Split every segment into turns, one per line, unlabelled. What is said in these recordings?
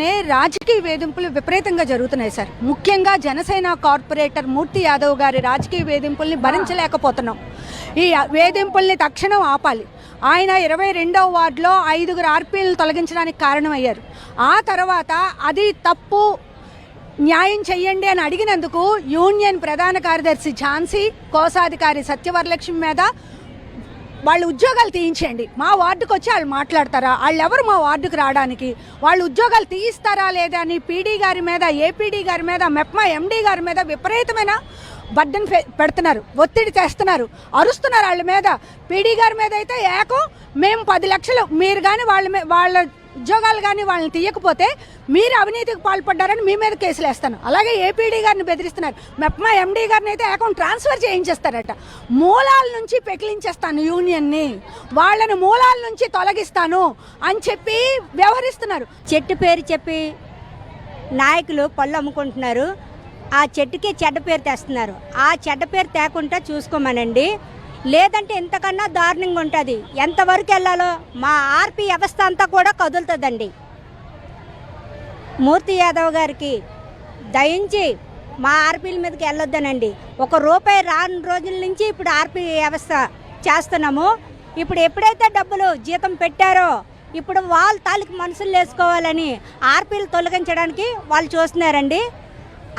యూనియన్లోనే రాజకీయ వేధింపులు విపరీతంగా జరుగుతున్నాయి సార్. ముఖ్యంగా జనసేన కార్పొరేటర్ మూర్తి యాదవ్ గారి రాజకీయ వేధింపుల్ని భరించలేకపోతున్నాం. ఈ వేధింపుల్ని తక్షణం ఆపాలి. ఆయన ఇరవై రెండవ వార్డులో ఐదుగురు ఆర్పీలను తొలగించడానికి కారణమయ్యారు. ఆ తర్వాత అది తప్పు న్యాయం చెయ్యండి అని అడిగినందుకు యూనియన్ ప్రధాన కార్యదర్శి ఝాన్సీ కోశాధికారి సత్యవరలక్ష్మి మీద వాళ్ళు ఉద్యోగాలు తీయించండి. మా వార్డుకు వచ్చి వాళ్ళు మాట్లాడతారా? వాళ్ళు ఎవరు మా వార్డుకు రావడానికి? వాళ్ళు ఉద్యోగాలు తీయిస్తారా లేదా అని పీడీ గారి మీద ఏపీడీ గారి మీద మెప్మా ఎండీ గారి మీద విపరీతమైన బడ్డన్ పెడుతున్నారు. ఒత్తిడి చేస్తున్నారు. అరుస్తున్నారు వాళ్ళ మీద. పీడీ గారి మీద అయితే ఏకం. మేము పది లక్షలు మీరు కానీ వాళ్ళ వాళ్ళ ఉద్యోగాలు కానీ వాళ్ళని తీయకపోతే మీరు అవినీతికి పాల్పడ్డారని మీ మీద కేసులు వేస్తాను. అలాగే ఏపీడీ గారిని బెదిరిస్తున్నారు. మెప్మా ఎండీ గారిని అయితే అకౌంట్ ట్రాన్స్ఫర్ చేయించేస్తారట. మూలాల నుంచి పెకిలించేస్తాను యూనియన్ని. వాళ్ళని మూలాల నుంచి తొలగిస్తాను అని చెప్పి వ్యవహరిస్తున్నారు.
చెట్టు పేరు చెప్పి నాయకులు పళ్ళు అమ్ముకుంటున్నారు. ఆ చెట్టుకి చెడ్డ పేరు తెస్తున్నారు. ఆ చెడ్డ పేరు తేకుండా చూసుకోమనండి. లేదంటే ఇంతకన్నా దారుణంగా ఉంటుంది. ఎంతవరకు వెళ్ళాలో మా ఆర్పి వ్యవస్థ అంతా కూడా కదులుతుందండి. మూర్తి యాదవ్ గారికి దయించి మా ఆర్పీల మీదకి వెళ్ళొద్దనండి. ఒక రూపాయి రాని రోజుల నుంచి ఇప్పుడు ఆర్పీ వ్యవస్థ చేస్తున్నాము. ఇప్పుడు ఎప్పుడైతే డబ్బులు జీతం పెట్టారో ఇప్పుడు వాళ్ళ తాలూకు మనుషులు వేసుకోవాలని ఆర్పీలు తొలగించడానికి వాళ్ళు చూస్తున్నారండి.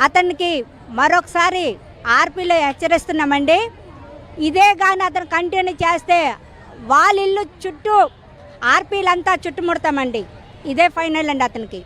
అతనికి మరొకసారి ఆర్పీలో హెచ్చరిస్తున్నామండి. ఇదే కానీ అతను కంటిన్యూ చేస్తే వాళ్ళ ఇల్లు చుట్టూ ఆర్పీలంతా చుట్టుముడతామండి. ఇదే ఫైనల్ అండి అతనికి.